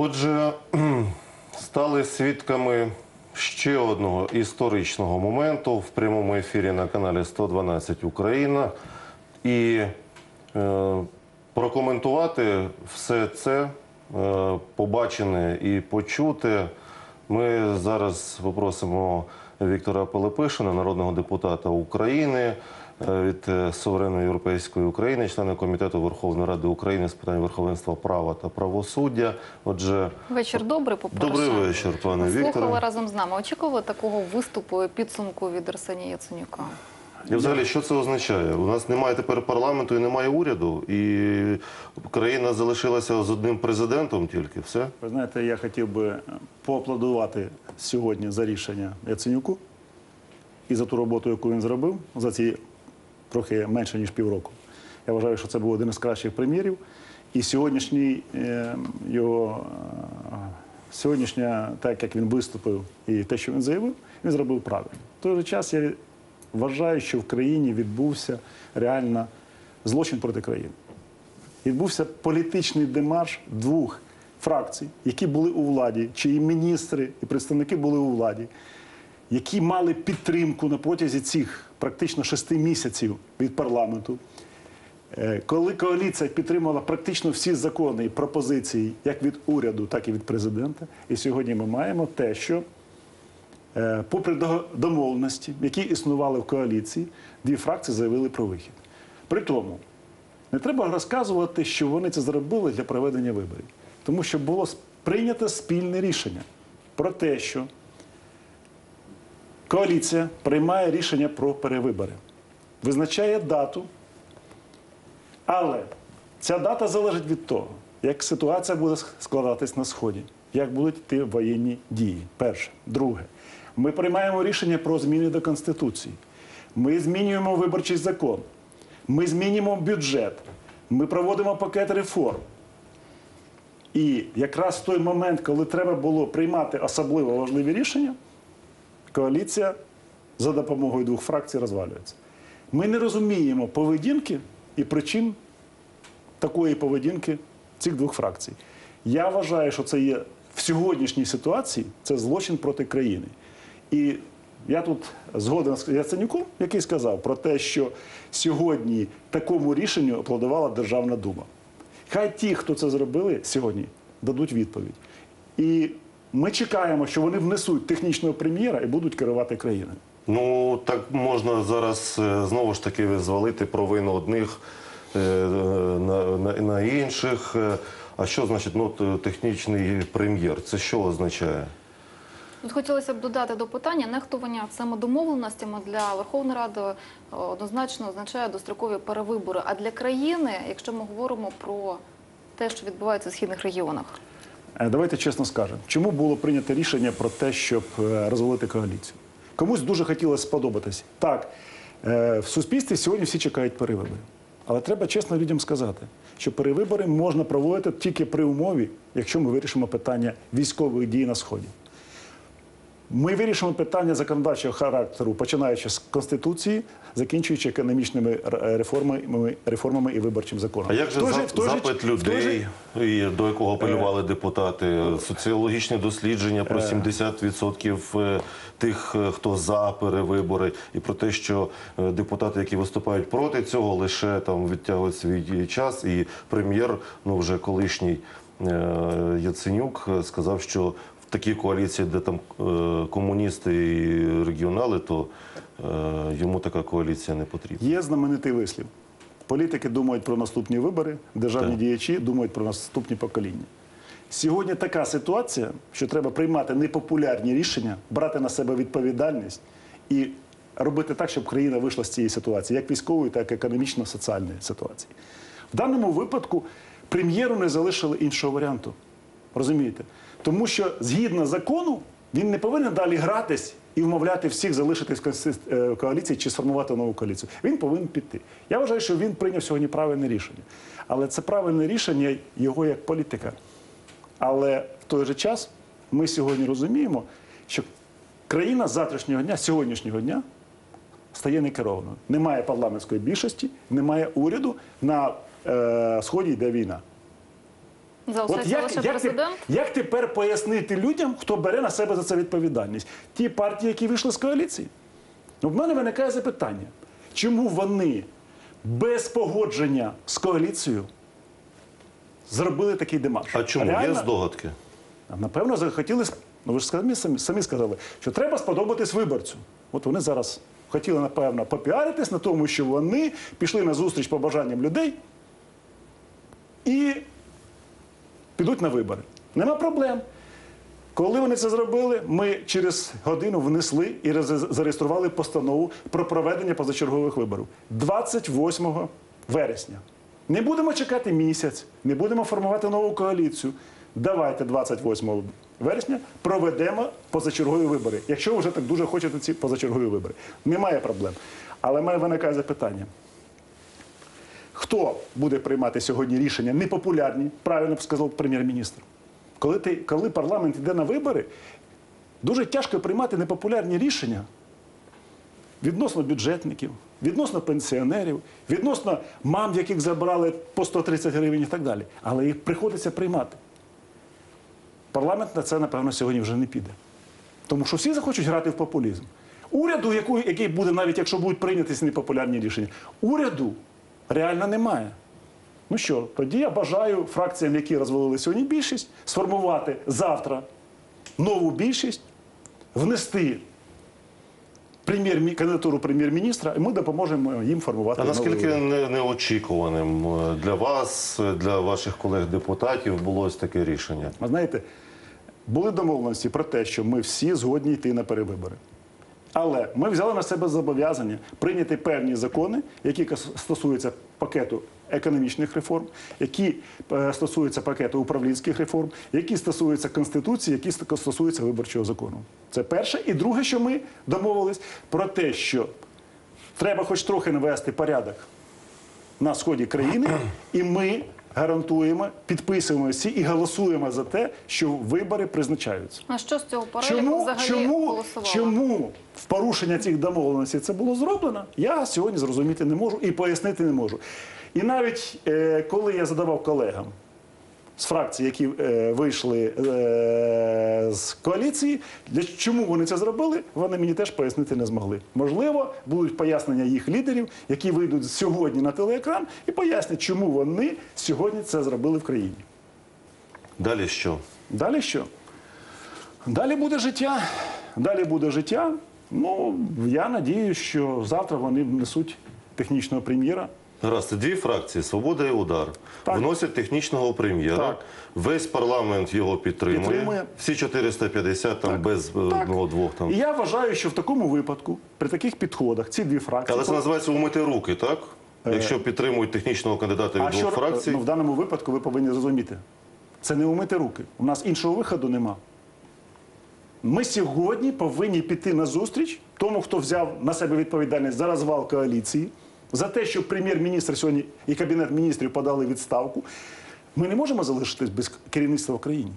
Отже, стали свідками ще одного історичного моменту в прямому ефірі на каналі 112 Україна. І е, прокоментувати все це е, побачене і почуте. Ми зараз попросимо Віктора Пилипишина, народного депутата України від е, суверенної європейської України, члена комітету Верховної Ради України з питань верховенства права та правосуддя. Отже, Вечір добрий, по-перше. добрий вечір, пане Слухали Вікторе. разом з нами. Очікували такого виступу і підсумку від Арсенія Яценюка? І взагалі, що це означає? У нас немає тепер парламенту і немає уряду, і країна залишилася з одним президентом тільки. Все. Ви знаєте, я хотів би поаплодувати сьогодні за рішення Яценюку і за ту роботу, яку він зробив за ці трохи менше ніж півроку. Я вважаю, що це був один із кращих прем'єрів. І сьогоднішній е, його е, сьогоднішня, так як він виступив і те, що він заявив, він зробив правильно. В той же час я вважаю, що в країні відбувся реально злочин проти країни відбувся політичний демарш двох фракцій, які були у владі, чиї міністри і представники були у владі, які мали підтримку на протязі цих практично шести місяців від парламенту. Е, Коли коаліція підтримала практично всі закони і пропозиції, як від уряду, так і від президента, і сьогодні ми маємо те, що Е, попри домовленості, які існували в коаліції, дві фракції заявили про вихід. При тому, не треба розказувати, що вони це зробили для проведення виборів, тому що було прийнято спільне рішення про те, що коаліція приймає рішення про перевибори, визначає дату, але ця дата залежить від того, як ситуація буде складатись на сході, як будуть йти воєнні дії. Перше, друге, ми приймаємо рішення про зміни до конституції. Ми змінюємо виборчий закон. Ми змінюємо бюджет. Ми проводимо пакет реформ. І якраз в той момент, коли треба було приймати особливо важливі рішення, коаліція за допомогою двох фракцій розвалюється. Ми не розуміємо поведінки і причин такої поведінки цих двох фракцій. Я вважаю, що це є в сьогоднішній ситуації це злочин проти країни. І я тут згоден з Яценюком, який сказав про те, що сьогодні такому рішенню аплодувала Державна дума. Хай ті, хто це зробили сьогодні, дадуть відповідь. І ми чекаємо, що вони внесуть технічного прем'єра і будуть керувати країною. Ну так можна зараз е, знову ж таки звалити провину одних е, на, на, на інших. Е, А що значить ну, технічний прем'єр? Це що означає? Тут хотілося б додати до питання нехтування цими домовленостями для Верховної Ради однозначно означає дострокові перевибори. А для країни, якщо ми говоримо про те, що відбувається в східних регіонах, Давайте чесно скажемо, чому було прийнято рішення про те, щоб е, розвалити коаліцію? Комусь дуже хотілося сподобатись. Так, е, в суспільстві сьогодні всі чекають перевибори. Але треба чесно людям сказати, що перевибори можна проводити тільки при умові, якщо ми вирішимо питання військових дій на сході. Ми вирішимо питання законодавчого характеру, починаючи з конституції, закінчуючи економічними реформами, реформами і виборчим законом. А як же той за- той запит той людей, і до якого апелювали депутати? Соціологічні дослідження про 70% е, тих, е, хто за перевибори, і про те, що е, депутати, які виступають проти цього, лише там відтягують свій час. І прем'єр, ну вже колишній е, Яценюк, е, сказав, що такій коаліції, де там е, комуністи і регіонали, то е, йому така коаліція не потрібна. Є знаменитий вислів. Політики думають про наступні вибори, державні Так. діячі думають про наступні покоління. Сьогодні така ситуація, що треба приймати непопулярні рішення, брати на себе відповідальність і робити так, щоб країна вийшла з цієї ситуації, як військової, так і економічно-соціальної ситуації. В даному випадку прем'єру не залишили іншого варіанту. Розумієте? Тому що згідно закону він не повинен далі гратись і вмовляти всіх залишитись в е, коаліції чи сформувати нову коаліцію. Він повинен піти. Я вважаю, що він прийняв сьогодні правильне рішення. Але це правильне рішення його як політика. Але в той же час ми сьогодні розуміємо, що країна з завтрашнього дня, сьогоднішнього дня, стає некерованою. Немає парламентської більшості, немає уряду. На е, сході йде війна. Лише як, президент? Ти, як тепер пояснити людям, хто бере на себе за це відповідальність? Ті партії, які вийшли з коаліції? В мене виникає запитання, чому вони без погодження з коаліцією зробили такий демарш? А чому? Є здогадки? Напевно, захотіли, ну ви ж самі, самі, самі сказали, що треба сподобатись виборцю. От вони зараз хотіли, напевно, попіаритись на тому, що вони пішли на зустріч побажанням людей і підуть на вибори. Нема проблем. Коли вони це зробили, ми через годину внесли і зареєстрували постанову про проведення позачергових виборів 28 вересня. Не будемо чекати місяць, не будемо формувати нову коаліцію. Давайте 28 вересня проведемо позачергові вибори. Якщо ви вже так дуже хочете ці позачергові вибори. Немає проблем. Але в мене виникає запитання. Хто буде приймати сьогодні рішення непопулярні, правильно б сказав прем'єр-міністр? Коли, ти, коли парламент йде на вибори, дуже тяжко приймати непопулярні рішення відносно бюджетників, відносно пенсіонерів, відносно мам, яких забрали по 130 гривень і так далі. Але їх приходиться приймати. Парламент на це, напевно, сьогодні вже не піде. Тому що всі захочуть грати в популізм. Уряду, який буде, навіть якщо будуть прийняті непопулярні рішення, уряду реально немає. Ну що, тоді я бажаю фракціям, які розвалили сьогодні більшість, сформувати завтра нову більшість, внести прем'єр, кандидатуру прем'єр-міністра, і ми допоможемо їм формувати А наскільки не- неочікуваним е, для вас, для ваших колег-депутатів було ось таке рішення? А знаєте, були домовленості про те, що ми всі згодні йти на перевибори. Але ми взяли на себе зобов'язання прийняти певні закони, які стосуються пакету економічних реформ, які е, стосуються пакету управлінських реформ, які стосуються конституції, які стосуються виборчого закону. Це перше. І друге, що ми домовились про те, що треба хоч трохи навести порядок на сході країни, і ми гарантуємо, підписуємо всі і голосуємо за те, що вибори призначаються. А що з цього переліку Чому, взагалі чому, голосували? чому в порушення цих домовленостей це було зроблено, я сьогодні зрозуміти не можу і пояснити не можу. І навіть е, коли я задавав колегам з фракцій, які е, вийшли е, з коаліції, для чому вони це зробили, вони мені теж пояснити не змогли. Можливо, будуть пояснення їх лідерів, які вийдуть сьогодні на телеекран і пояснять, чому вони сьогодні це зробили в країні. Далі що? Далі що? Далі буде життя. Далі буде життя. Ну, я надіюсь, що завтра вони внесуть технічного прем'єра. Гаразд, дві фракції Свобода і Удар Так. вносять технічного прем'єра. Так. Весь парламент його підтримує. Підтримує. Всі 450 там без е, Так. одного-двох там. Я вважаю, що в такому випадку, при таких підходах, ці дві фракції. Але це називається умити руки, так? Е. Якщо підтримують технічного кандидата від а двох що, фракцій. ну, в даному випадку ви повинні зрозуміти. Це не умити руки. У нас іншого виходу нема. Ми сьогодні повинні піти на зустріч тому, хто взяв на себе відповідальність за розвал коаліції, за те, що прем'єр-міністр сьогодні і кабінет міністрів подали відставку. Ми не можемо залишитись без керівництва в країні.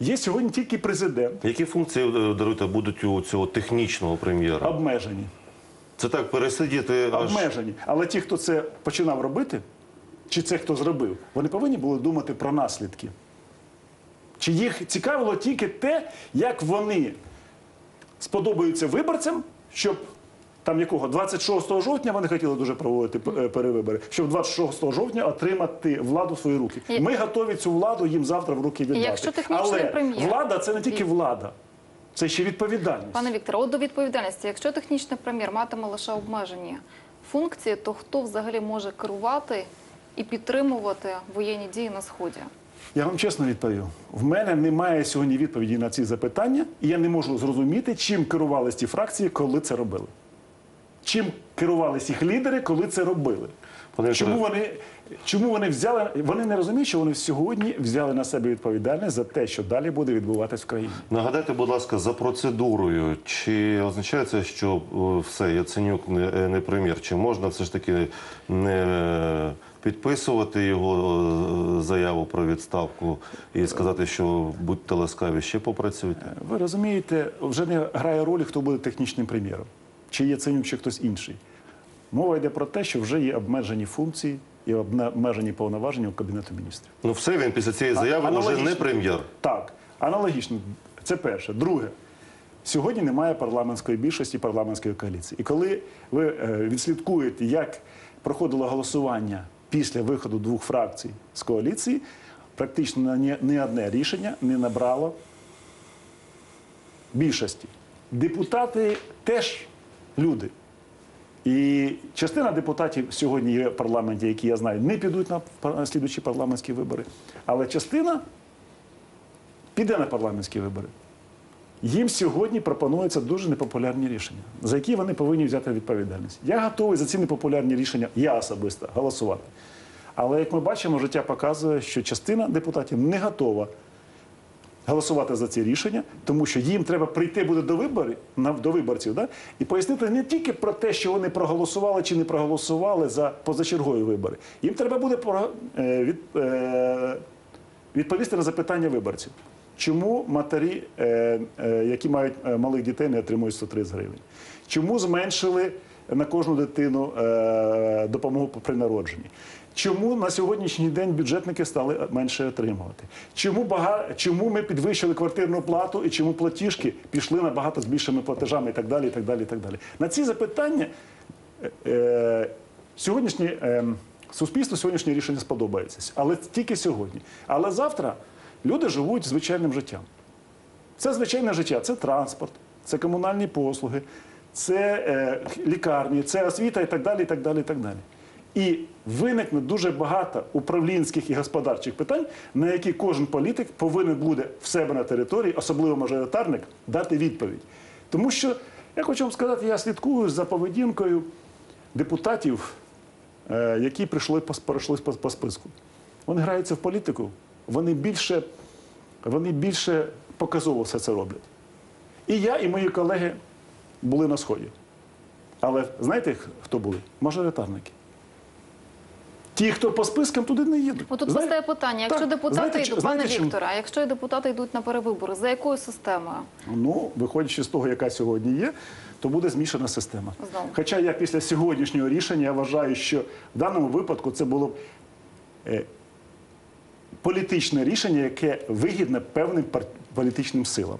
Є сьогодні тільки президент, Які функції е, даруйте будуть у цього технічного прем'єра? обмежені. Це так пересидіти аж обмежені. Але ті, хто це починав робити, чи це хто зробив, вони повинні були думати про наслідки. Чи їх цікавило тільки те, як вони сподобаються виборцям, щоб там якого 26 жовтня вони хотіли дуже проводити е, перевибори, щоб 26 жовтня отримати владу в свої руки. Ми готові цю владу їм завтра в руки віддати. якщо технічний Але прем'єр- влада це не тільки влада, це ще відповідальність. Пане Вікторе, от до відповідальності, якщо технічний прем'єр матиме лише обмежені функції, то хто взагалі може керувати і підтримувати воєнні дії на сході? Я вам чесно відповів. В мене немає сьогодні відповіді на ці запитання, і я не можу зрозуміти, чим керувалися ті фракції, коли це робили. Чим керувалися їх лідери, коли це робили. Чому вони, чому вони взяли? Вони не розуміють, що вони сьогодні взяли на себе відповідальність за те, що далі буде відбуватись в країні. Нагадайте, будь ласка, за процедурою, чи означає це, що е, все, Яценюк не, е, не прем'єр? Чи можна все ж таки не підписувати його е, заяву про відставку і сказати, що будьте ласкаві, ще попрацюйте? Ви розумієте, вже не грає ролі, хто буде технічним прем'єром, чи Яценюк, чи хтось інший. Мова йде про те, що вже є обмежені функції і обмежені повноваження у Кабінету міністрів. Ну все, він після цієї заяви вже не прем'єр. Так, аналогічно. Це перше. Друге, сьогодні немає парламентської більшості, парламентської коаліції. І коли ви е, відслідкуєте, як проходило голосування після виходу двох фракцій з коаліції, практично ні одне рішення не набрало більшості. Депутати теж люди. І частина депутатів сьогодні є в парламенті, які я знаю, не підуть на слідучі парламентські вибори. Але частина піде на парламентські вибори. Їм сьогодні пропонуються дуже непопулярні рішення, за які вони повинні взяти відповідальність. Я готовий за ці непопулярні рішення, я особисто, голосувати. Але як ми бачимо, життя показує, що частина депутатів не готова голосувати за ці рішення, тому що їм треба прийти буде до виборів до виборців, да? і пояснити не тільки про те, що вони проголосували чи не проголосували за позачергові вибори. Їм треба буде е, від, е, відповісти на запитання виборців. Чому матері, е, які мають малих дітей, не отримують 130 гривень? Чому зменшили на кожну дитину допомогу при народженні? Чому на сьогоднішній день бюджетники стали менше отримувати? Чому, бага... чому ми підвищили квартирну плату і чому платіжки пішли набагато з більшими платежами і так далі, і так далі, і так далі? На ці запитання е, е, сьогоднішнє е, суспільству сьогоднішнє рішення сподобається, але тільки сьогодні. Але завтра люди живуть звичайним життям. Це звичайне життя, це транспорт, це комунальні послуги, це е, лікарні, це освіта і так далі. І так далі, і так далі. І виникне дуже багато управлінських і господарчих питань, на які кожен політик повинен буде в себе на території, особливо мажоритарник, дати відповідь. Тому що я хочу вам сказати, я слідкую за поведінкою депутатів, е, які прийшли пройшли по списку. Вони граються в політику, вони більше, вони більше показово все це роблять. І я, і мої колеги були на сході. Але знаєте, хто були? Мажоритарники. Ті, хто по спискам туди не їдуть. Отут Знаєте- постає питання: якщо Так, депутати знаєте, йдуть, пане знаєте, чому? Вікторе, а якщо депутати йдуть на перевибори, за якою системою? Ну, виходячи з того, яка сьогодні є, то буде змішана система. Знову. Хоча я після сьогоднішнього рішення я вважаю, що в даному випадку це було б е, політичне рішення, яке вигідне певним політичним силам.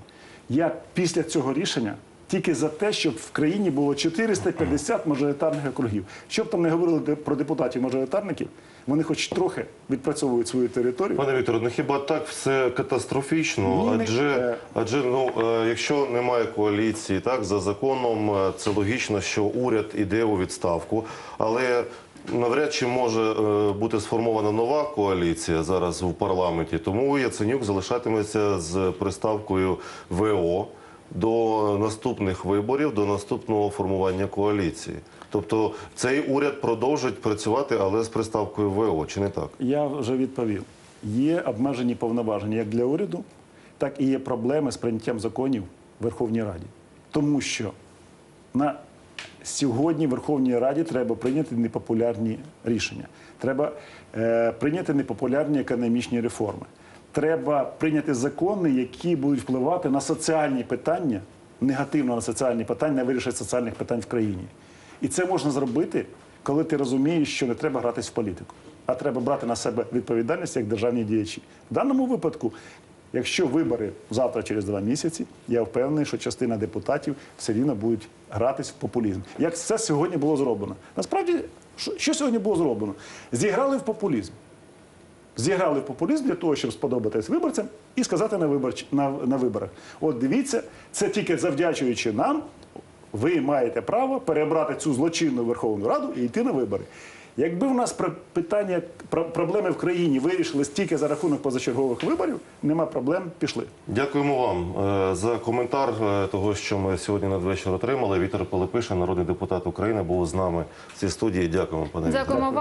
Я після цього рішення тільки за те, щоб в країні було 450 мажоритарних округів. Щоб там не говорили про депутатів-мажоритарників, вони хоч трохи відпрацьовують свою територію. Пане Вікторе, ну хіба так все катастрофічно? Ні, адже, адже ну, е, якщо немає коаліції, так за законом е, це логічно, що уряд іде у відставку, але навряд чи може е, бути сформована нова коаліція зараз в парламенті. Тому Яценюк залишатиметься з приставкою ВО до наступних виборів, до наступного формування коаліції. Тобто цей уряд продовжить працювати, але з приставкою ВО, чи не так? Я вже відповів. Є обмежені повноваження як для уряду, так і є проблеми з прийняттям законів в Верховній Раді. Тому що на сьогодні в Верховній Раді треба прийняти непопулярні рішення. Треба е, прийняти непопулярні економічні реформи. Треба прийняти закони, які будуть впливати на соціальні питання, негативно на соціальні питання, на вирішення соціальних питань в країні. І це можна зробити, коли ти розумієш, що не треба гратись в політику, а треба брати на себе відповідальність як державні діячі. В даному випадку, якщо вибори завтра через два місяці, я впевнений, що частина депутатів все рівно будуть гратись в популізм. Як це сьогодні було зроблено? Насправді, що, сьогодні було зроблено? Зіграли в популізм. Зіграли в популізм для того, щоб сподобатись виборцям і сказати на, виборч... на, на виборах: от дивіться, це тільки завдячуючи нам, ви маєте право перебрати цю злочинну Верховну Раду і йти на вибори. Якби в нас про- питання про- проблеми в країні вирішили тільки за рахунок позачергових виборів, нема проблем, пішли. Дякуємо вам е, за коментар е, того, що ми сьогодні надвечір отримали. Віктор Пилипишин, народний депутат України, був з нами в цій студії. Дякуємо, пане. Дякуємо вам.